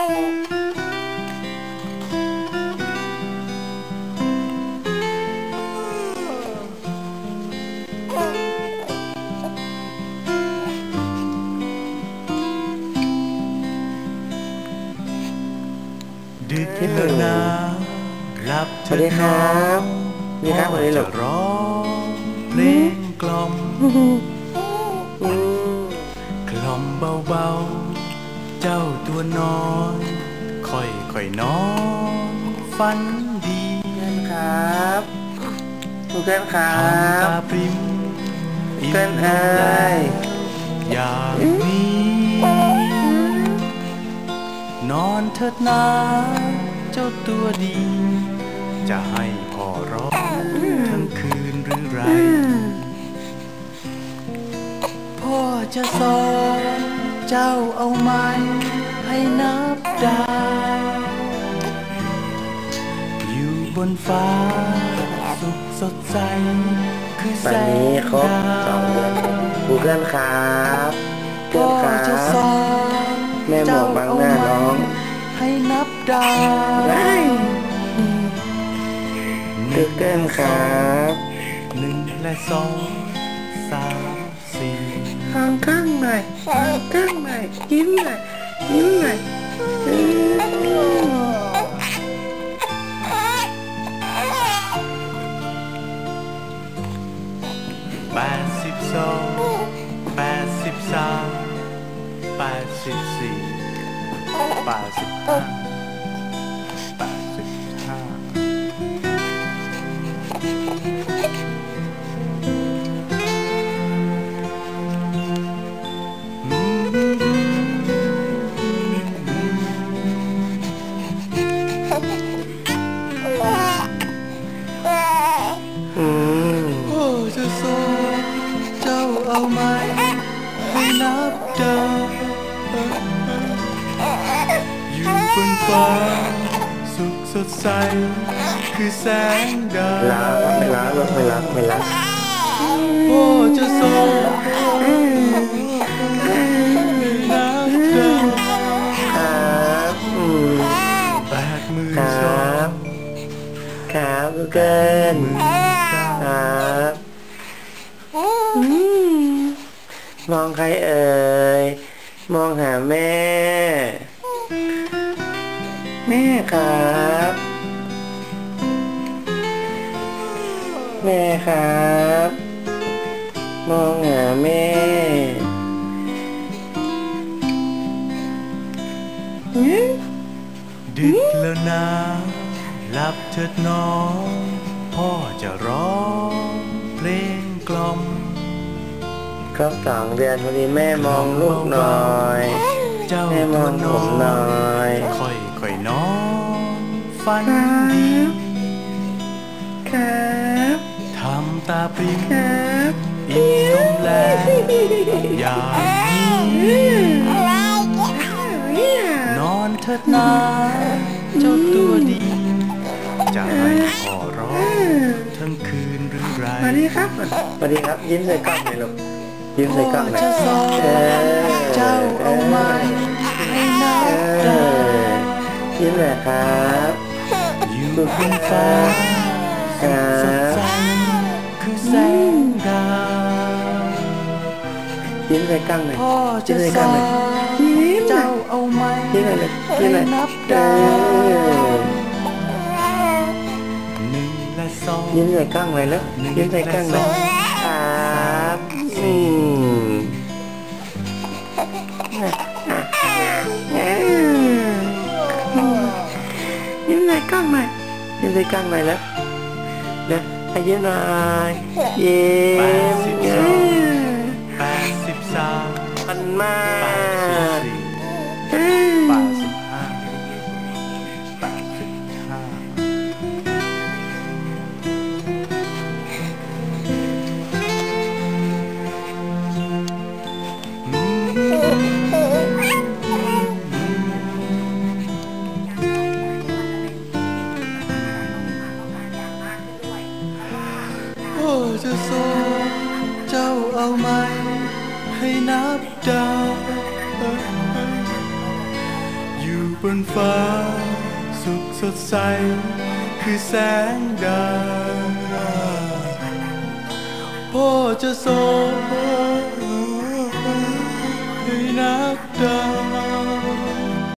ดึกแล้วนะรับเธสวัสอดีครับนี่ครับวัอนนี้หลจะบร้องเพลงกล่อม อืมกล่อมเบาๆ เจ้าตัวน้อยค่อยค่อยๆนอนฝันดีเพื่อนครับเพื่อนครัทำบตาพริมอิ่มเพื่อนลเอ้งแล้ยวอย่างนี้ นอนเถิดนาเจ้าตัวดี จะให้พ่อร้องทั้งคืนหรือไร พ่อจะสอน เจ้าเอาไม้ให้นับดาวอยู่บนฟ้าสุขสดใสคือแสวันนี้งครบดาสองเดือนเพื่อนครับเพื่พ่ออนคจะรัสบอนแม่หมวกบังหน้าน้อง ให้นับดาวได้เพื่อนครับหนึ่งและสองสามสี่ข้างข้าง หน่อยข้างข้างหน่อยยิ้มหน่อ จะสอนเจ้าเอาไหมให้นับดาวอยู่บนฟ้าสุขสดใส คือแสงดาวลาครับไม่ลาลูกไม่ลาไม่ลาพ่อจะสอนให้นับดาวครับอืมแปดหมื่นครสอังบครับลูกเกินหมื่นเก้าครับอื มมองใครเอ่ย มองหาแม่ แม่ครับ แม่ครับ มองหาแม่อืมดึกแล้วนะหลับเถิดน้อง พ่อจะร้อง ครบสองเดือนพอดีแม่มองลูกหน่อยเจ้าแม่มตัอวงผน้อมหน่อยยค่อยค่อยๆนอนฝันดีครับทำตาพริมครับอิ่มนมแล้วอย่างนี้นอนเถิดนาเจ้าตัวดีจะให้พ่อร้องทั้งคืนหรือไรสวัสดีครับสวัสดีครับยิ้มใส่กล้องหน่อยลูก ยิ้มใส่กล้องหน่อย จะสอน เออ เจ้าเอาไม้ให้นับ เอ ดา อ ว ยิ้มหน่อยครับ อยู่บนฟ้า ครั สด บ ใสคือแสงดาว ยิ้มใส่กล้องหน่อย พ่อจะ ยิ้มใส่ ส กล้อง อ หน่อย น ยิ้มหน่ เจ้า อย เอาไม้ ยิ้มหน่อยเลยยิ้มหน่อย ให้นับ เอ ดาว อ หนึ่งและสอง ยิ้มใส่กล้องเ ยิ้มใส่กล้องหน่อยยิ้มใส่กล้องหน่อยแล้วเดี๋ยวให้ยิ้มหน่อยยิ้มแปดสิบสามพันมา ไหม ให้นับดาว อยู่บนฟ้า สุขสดใส คือแสงดาวพ่อจะสอนให้นับดาว